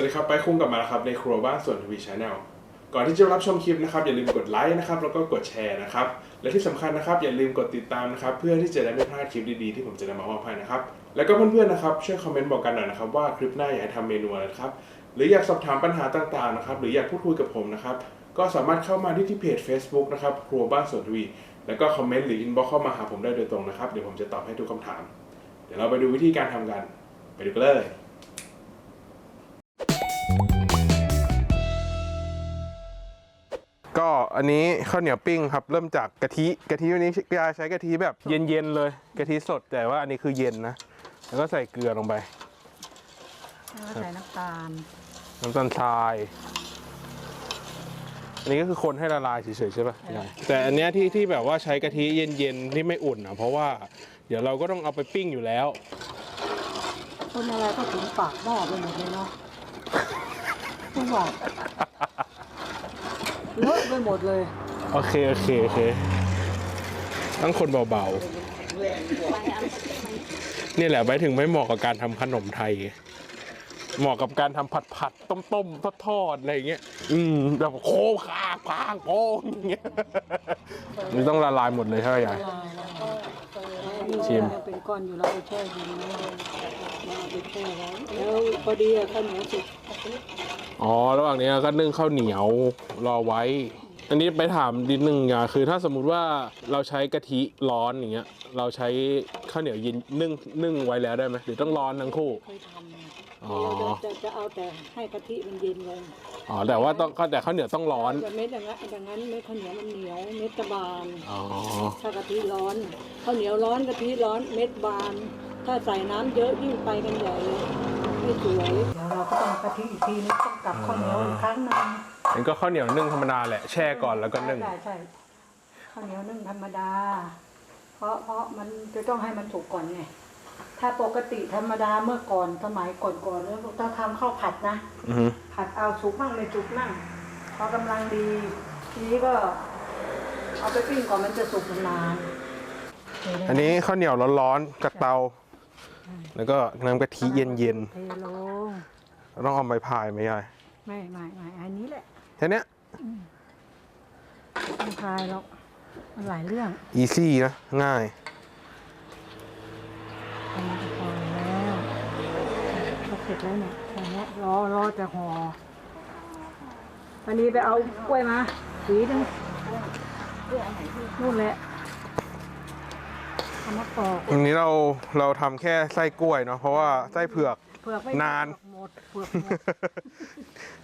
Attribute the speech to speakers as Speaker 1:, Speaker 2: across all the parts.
Speaker 1: สวัสดีครับ ไปคุ้งกลับมาแล้วครับในครัวบ้านส่วนทวีชาแนลก่อนที่จะรับชมคลิปนะครับอย่าลืมกดไลค์นะครับแล้วก็กดแชร์นะครับและที่สำคัญนะครับอย่าลืมกดติดตามนะครับเพื่อที่จะได้ไม่พลาดคลิปดีๆที่ผมจะนำมามอบให้นะครับแล้วก็เพื่อนๆนะครับช่วยคอมเมนต์บอกกันหน่อยนะครับว่าคลิปหน้าอยากให้ทำเมนูอะไรครับหรืออยากสอบถามปัญหาต่างๆนะครับหรืออยากพูดคุยกับผมนะครับก็สามารถเข้ามาที่ที่เพจ Facebook นะครับครัวบ้านส่วนทวีแล้วก็คอมเมนต์หรืออินบ็อกเข้ามาหาผมได้โดยตรงนะครับเดี๋ยวผมจะตอบให้ทุกคำถาม เดี๋ยวเราไปดูวิธีการทำกัน ไปดูกันเลย ก็อันนี้ข้าวเหนียวปิ้งครับ เริ่มจากกะทิกะทิวันนี้ยายใช้กะทิแบบเย็นๆเลยกะทิสดแต่ว่าอันนี้คือเย็นนะแล้วก็ใส่เกลือลงไป
Speaker 2: แล้วก็ใส่น้ำตาล
Speaker 1: น้ำตาลทราย อันนี้ก็คือคนให้ละลายเฉยๆใช่ป่ะยายแต่อันเนี้ยที่ที่แบบว่าใช้กะทิเย็นๆที่ไม่อุ่นอะเพราะว่าเดี๋ยวเราก็ต้องเอาไปปิ้งอยู่แล้ว
Speaker 2: คนอะไรก็ถึงปากหม้อไปหมดเลยเนาะทุกอย่าง เลอะไปหมดเลย
Speaker 1: โอเคโอเคโอเคต้องคนเบาๆ นี่แหละไปถึงไม่เหมาะกับการทำขนมไทย เหมาะกับการทำผัดผัดต้มต้มทอดทอดๆอะไรอย่างเงี้ย อืมแบบโค้งคาพางโค้งอย่างเงี้ยนี่ต้องละลายหมดเลยใช่ไหมยาย ชิม
Speaker 2: เป็นก้อนอยู่แล้วเอาแช่เย็นไว้เลยมาเอาไปแช่ไว้แล้วพอดีอะข้าวเหนียวสุก
Speaker 1: อ๋อ ระหว่างนี้ก็นึ่งข้าวเหนียวรอไว้ อันนี้ไปถามนิดนึงอย่าคือถ้าสมมุติว่าเราใช้กะทิร้อนอย่างเงี้ย เราใช้ข้าวเหนียวเย็นนึ่งนึ่งไว้แล้วได้ไหมหรือต้องร้อนทั้งคู่
Speaker 2: เคยทำเนี่ย
Speaker 1: อ๋อ
Speaker 2: เราจะจะเอาแต่ให้กะทิมันเย็นลง
Speaker 1: อ๋อ แต่ว่าต้องก็แต่ข้าวเหนียวต้องร้อน
Speaker 2: แต่เม็ดอย่างนั้นอย่างนั้นเม็ดข้าวเหนียวมันเหนียวเม็ดจะบาน
Speaker 1: อ๋อ
Speaker 2: ถ้ากะทิร้อนข้าวเหนียวร้อนกะทิร้อนเม็ดบาน ถ้าใส่น้ำเยอะยิ่งไปกันใหญ่เลย ไม่สวยเดี๋ยวเราก็ต้องกะทิอีกทีนึงต้องกลับข้าวเหนียวอีกครั้งหนึง
Speaker 1: มันก็ข้าวเหนียวนึ่งธรรมดาแหละแช่ก่อนแล้วก็นึ่ง
Speaker 2: ใช่ใช่ข้าวเหนียวนึ่งธรรมดา เพราะเพราะมันจะต้องให้มันสุกก่อนไงถ้าปกติธรรมดาเมื่อก่อนสมัยก่อนๆแล้วถ้าทำข้าวผัดนะ
Speaker 1: อือฮึ
Speaker 2: ผัดเอาสุกมั่งไม่สุกมั่งพอกำลังดีทีนี้ก็เอาไปปิ้งก่อนมันจะสุกนานๆ
Speaker 1: อันนี้ข้าวเหนียวร้อนๆจากเตา แล้วก็น้ำกะทิเย็น
Speaker 2: เทลง
Speaker 1: ๆต้องเอาไม้พายไหมยาย
Speaker 2: ไม่ไม่ไม่อันนี้แหละ
Speaker 1: แค่เนี้ย
Speaker 2: ไม่พายหรอกมันหลายเรื่อง
Speaker 1: อีซี่นะ ง่าย
Speaker 2: ทำมาพอแล้วก็เสร็จแล้วเนี่ยแค่เนี้ยรอรอจะห่ออันนี้ไปเอากล้วยมาสีหนึงนู่นแหละ เอามาปอก
Speaker 1: อันนี้เราเราทำแค่ไส้กล้วยเนาะเพราะว่าไส้เผือก
Speaker 2: เผือกไม่
Speaker 1: นาน
Speaker 2: หมดเผือกหมด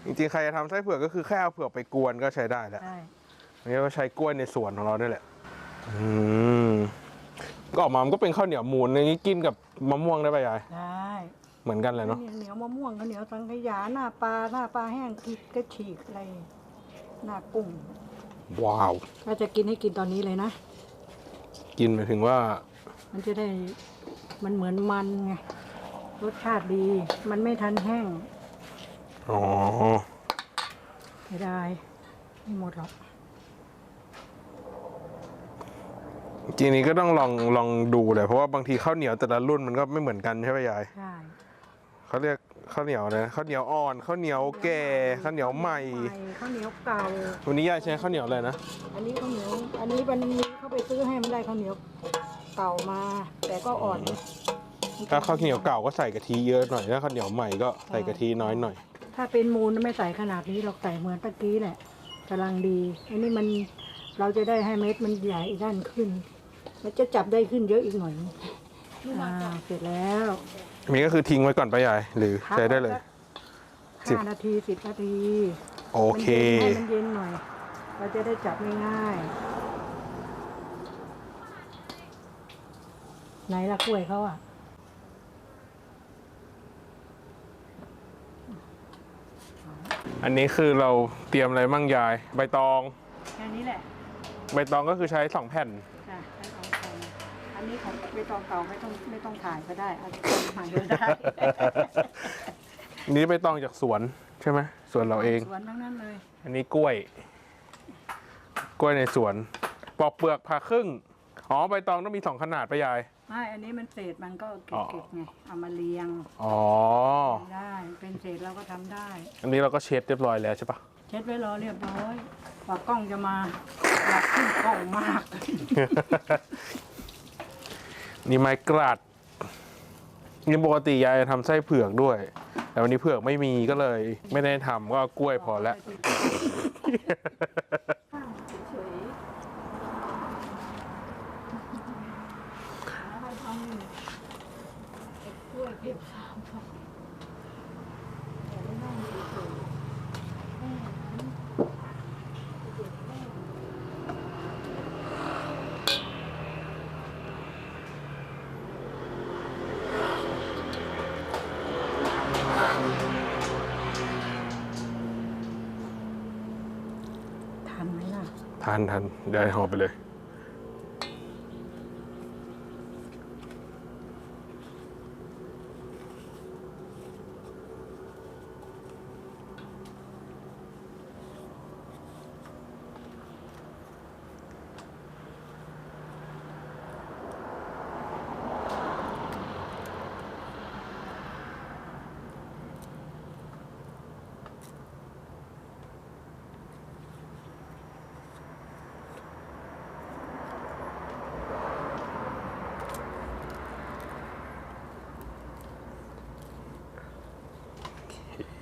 Speaker 1: จริงๆใครจะทำไส้เผือกก็คือแค่เอาเผือกไปกวนก็ใช้ได้แล้ว
Speaker 2: ใช่
Speaker 1: อันนี้ก็ใช้กล้วยในสวนของเราด้วยแหละ อืม ก็ออกมา มันก็เป็นข้าวเหนียวมูนอย่างนี้กินกับมะม่วงได้ป่ะยาย
Speaker 2: ได้
Speaker 1: เหมือนกันเลยเนาะ
Speaker 2: ข้าวเหนียวมะม่วงข้าวเหนียวสังขยาหน้าปลาหน้าปลาแห้งกินก็ฉีกอะไรหน้ากุ้ง
Speaker 1: ว้าว
Speaker 2: ถ้าจะกินให้กินตอนนี้เลยนะ
Speaker 1: กินหมายถึงว่า
Speaker 2: มันจะได้มันเหมือนมันไงรสชาติดี มันไม่ทันแห้ง
Speaker 1: อ๋อ
Speaker 2: ไม่ได้ไม่หมดหรอก
Speaker 1: จริงๆนี้ก็ต้องลองลองดูแหละเพราะว่าบางทีข้าวเหนียวแต่ละรุ่นมันก็ไม่เหมือนกันใช่ไหมยาย
Speaker 2: ใช่
Speaker 1: เขาเรียกข้าวเหนียวอะไรนะข้าวเหนียวอ่อนข้าวเหนียวแก่ข้าวเหนียวใหม่
Speaker 2: ใหม่ข้าวเหนียวเก่า
Speaker 1: วันนี้ยายใช้ข้าวเหนียวอะไรนะ
Speaker 2: อันนี้ข้าวเหนียวอันนี้วันนี้เขาไปซื้อให้มันได้ข้าวเหนียว เก่ามา แต่ก็อ่อน
Speaker 1: ถ้าข้าวเหนียวเก่าก็ใส่กะทิเยอะหน่อยถ้าข้าวเหนียวใหม่ก็ใส่กะทิน้อยหน่อย
Speaker 2: ถ้าเป็นมูลไม่ใส่ขนาดนี้เราใส่เหมือนตะกี้แหละกำลังดีอันนี้มันเราจะได้ให้เม็ดมันใหญ่ด้านขึ้นมันจะจับได้ขึ้นเยอะอีกหน่อยอ่าเสร็จแล้ว
Speaker 1: อันนี้ก็คือทิ้งไว้ก่อนป้ายายหรือใช้ได้เลยสิบ
Speaker 2: ห้านาทีสิบนาที
Speaker 1: โอเค
Speaker 2: มันย็นให้มันเย็นหน่อย เราจะได้จับง่ายๆ ไหนละกล้วยเขาอะ
Speaker 1: อันนี้คือเราเตรียมอะไรมั่งยาย ใบตอง
Speaker 2: แค่นี้แหละ
Speaker 1: ใบตองก็คือใช้สองแผ่น
Speaker 2: จ้ะใช้เอาไปอันนี้ของใบตองเก่าไม่ต้องไม่ต้องถ่ายก็ได้เอาใหม่ก็ได้
Speaker 1: นี้ใบตองจากสวนใช่ไหมสวนเราเอง
Speaker 2: สวนทั้งนั้นเลย
Speaker 1: อันนี้กล้วย กล้วยในสวน ปอกเปลือกผ่าครึ่ง อ๋อใบตองต้องมีสองขนาดไปะยาย
Speaker 2: ไม่อันนี้มันเศษมันก็เก็
Speaker 1: อ๋
Speaker 2: บ
Speaker 1: อ
Speaker 2: เก็บไงเอามาเรียง
Speaker 1: อ๋อ
Speaker 2: ได้เป็นเศษเราก็ทำได้
Speaker 1: อันนี้เราก็เช็ดเรียบร้อยแล้วใช่ปะ
Speaker 2: เช็ดไว้รอเรียบร้อยกว่ากล้องจะมาอยากขึ้นกล้องมาก
Speaker 1: นี่ไม้กลัดนี่ปกติยายจะทำไส้เผือกด้วย แต่วันนี้เผือกไม่มีก็เลย ไม่ได้ทำก็เอากล้วยพอแล้ว
Speaker 2: เฉยๆให้ทำเก็บกล้วยเก็บสามฟองแต่ไม่นั่งเฉยๆทันไหม
Speaker 1: ทันทันเดี๋ยวหอบไปเลย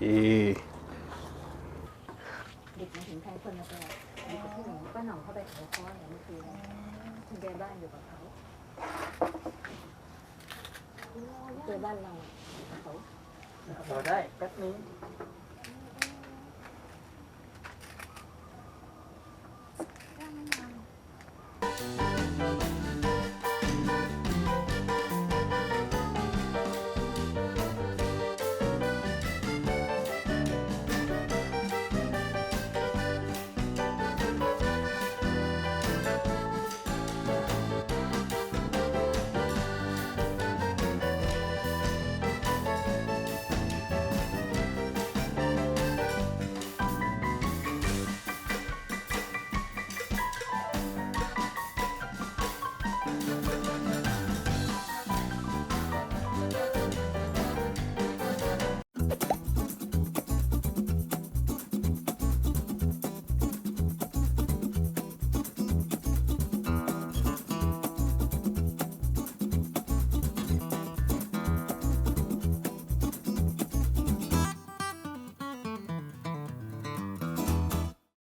Speaker 3: เด็กมาถึงแทนคนละแบบอยู่กับพี่หนูป้าหน่องเข้าไปเขาคออย่างเมื่อคืนคุณแกบ้านอยู่กับเขาเจอบ้านเราเขา
Speaker 4: เราได้แป๊บนึง